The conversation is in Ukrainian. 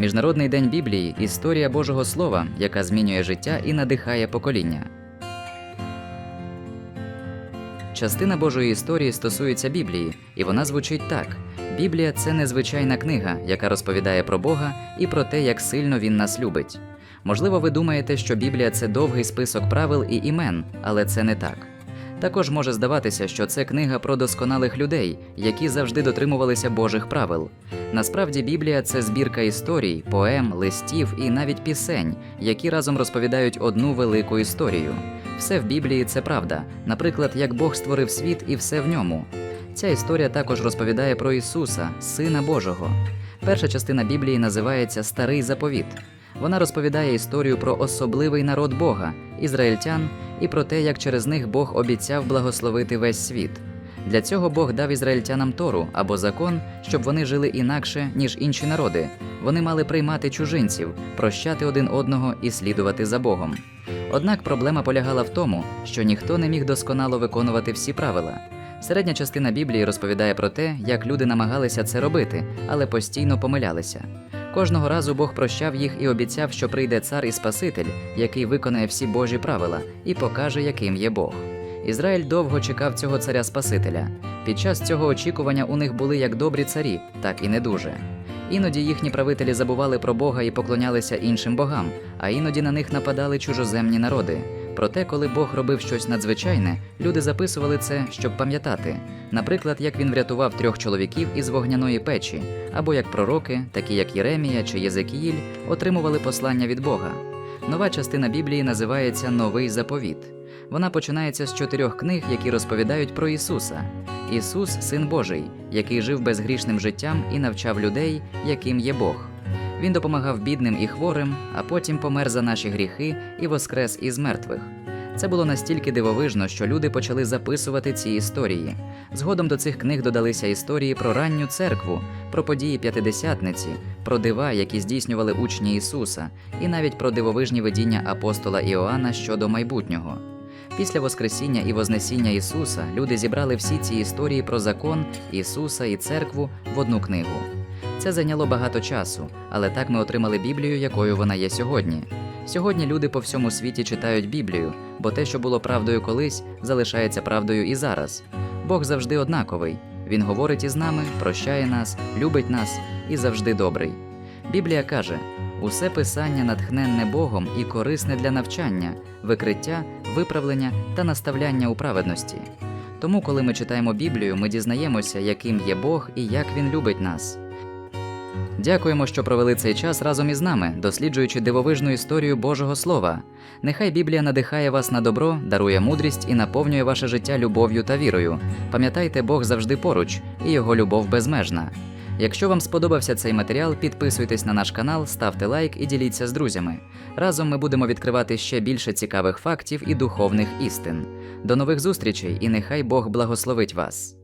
Міжнародний день Біблії історія Божого Слова, яка змінює життя і надихає покоління. Частина Божої історії стосується Біблії, і вона звучить так: Біблія це незвичайна книга, яка розповідає про Бога і про те, як сильно він нас любить. Можливо, ви думаєте, що Біблія це довгий список правил і імен, але це не так. Також може здаватися, що це книга про досконалих людей, які завжди дотримувалися Божих правил. Насправді Біблія це збірка історій, поем, листів і навіть пісень, які разом розповідають одну велику історію. Все в Біблії це правда, наприклад, як Бог створив світ і все в ньому. Ця історія також розповідає про Ісуса, Сина Божого. Перша частина Біблії називається Старий заповіт. Вона розповідає історію про особливий народ Бога, ізраїльтян, і про те, як через них Бог обіцяв благословити весь світ. Для цього Бог дав ізраїльтянам Тору або закон, щоб вони жили інакше, ніж інші народи. Вони мали приймати чужинців, прощати один одного і слідувати за Богом. Однак проблема полягала в тому, що ніхто не міг досконало виконувати всі правила. Середня частина Біблії розповідає про те, як люди намагалися це робити, але постійно помилялися. Кожного разу Бог прощав їх і обіцяв, що прийде цар і Спаситель, який виконає всі Божі правила і покаже, яким є Бог. Ізраїль довго чекав цього царя Спасителя. Під час цього очікування у них були як добрі царі, так і не дуже. Іноді їхні правителі забували про Бога і поклонялися іншим богам, а іноді на них нападали чужоземні народи. Проте, коли Бог робив щось надзвичайне, люди записували це, щоб пам'ятати. Наприклад, як він врятував трьох чоловіків із вогняної печі, або як пророки, такі як Єремія чи Єзекіїль, отримували послання від Бога. Нова частина Біблії називається Новий заповіт. Вона починається з чотирьох книг, які розповідають про Ісуса. Ісус Син Божий, який жив безгрішним життям і навчав людей, яким є Бог. Він допомагав бідним і хворим, а потім помер за наші гріхи і воскрес із мертвих. Це було настільки дивовижно, що люди почали записувати ці історії. Згодом до цих книг додалися історії про ранню церкву, про події п'ятидесятниці, про дива, які здійснювали учні Ісуса, і навіть про дивовижні видіння апостола Іоанна щодо майбутнього. Після Воскресіння і Вознесіння Ісуса люди зібрали всі ці історії про закон, Ісуса і церкву в одну книгу. Це зайняло багато часу, але так ми отримали Біблію, якою вона є сьогодні. Сьогодні люди по всьому світі читають Біблію, бо те, що було правдою колись, залишається правдою і зараз. Бог завжди однаковий. Він говорить із нами, прощає нас, любить нас і завжди добрий. Біблія каже: усе писання натхненне Богом і корисне для навчання, викриття, виправлення та наставляння у праведності. Тому, коли ми читаємо Біблію, ми дізнаємося, яким є Бог і як Він любить нас. Дякуємо, що провели цей час разом із нами, досліджуючи дивовижну історію Божого Слова. Нехай Біблія надихає вас на добро, дарує мудрість і наповнює ваше життя любов'ю та вірою. Пам'ятайте, Бог завжди поруч, і його любов безмежна. Якщо вам сподобався цей матеріал, підписуйтесь на наш канал, ставте лайк і діліться з друзями. Разом ми будемо відкривати ще більше цікавих фактів і духовних істин. До нових зустрічей, і нехай Бог благословить вас.